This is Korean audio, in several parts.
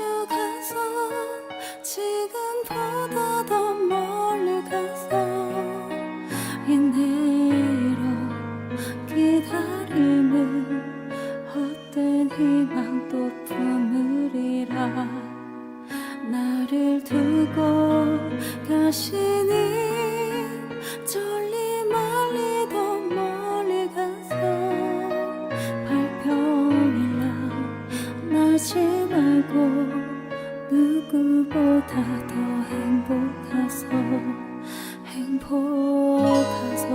가져가서 지금 보 누구보다 더 행복하소 행복하소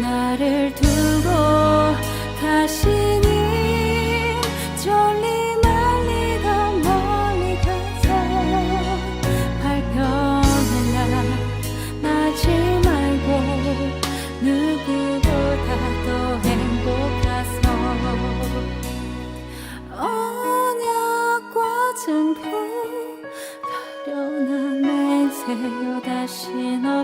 나를 두고 가시니 졸리 말리 더 멀리 가서 발편을 나지 말고 누구보다 더 행복하소 언약과 증거 가련한 맹세여 다신 없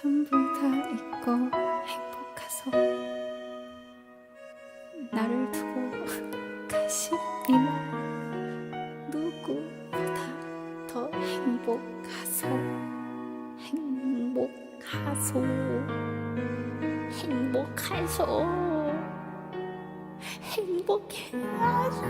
전부 다 잊고 행복하소 나를 두고 가시니만 누구보다 더 행복하소 행복하소 행복하소 행복해야죠